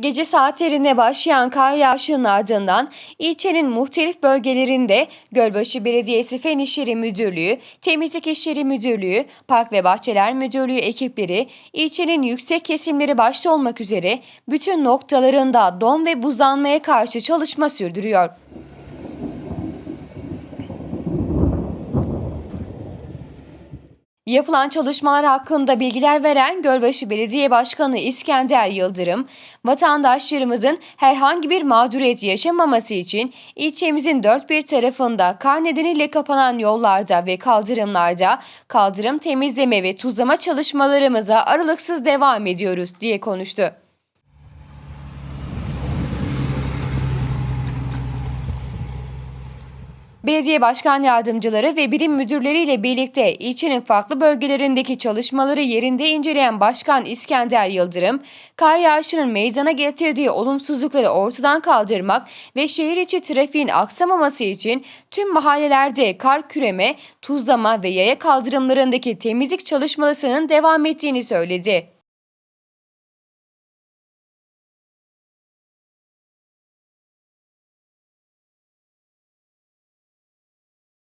Gece saatlerinde başlayan kar yağışının ardından ilçenin muhtelif bölgelerinde Gölbaşı Belediyesi Fen İşleri Müdürlüğü, Temizlik İşleri Müdürlüğü, Park ve Bahçeler Müdürlüğü ekipleri ilçenin yüksek kesimleri başta olmak üzere bütün noktalarında don ve buzlanmaya karşı çalışma sürdürüyor. Yapılan çalışmalar hakkında bilgiler veren Gölbaşı Belediye Başkanı İskender Yıldırım, vatandaşlarımızın herhangi bir mağduriyet yaşamaması için ilçemizin dört bir tarafında kar nedeniyle kapanan yollarda ve kaldırımlarda kaldırım temizleme ve tuzlama çalışmalarımıza aralıksız devam ediyoruz diye konuştu. Belediye başkan yardımcıları ve birim müdürleriyle birlikte ilçenin farklı bölgelerindeki çalışmaları yerinde inceleyen Başkan İskender Yıldırım, kar yağışının meydana getirdiği olumsuzlukları ortadan kaldırmak ve şehir içi trafiğin aksamaması için tüm mahallelerde kar küreme, tuzlama ve yaya kaldırımlarındaki temizlik çalışmalarının devam ettiğini söyledi.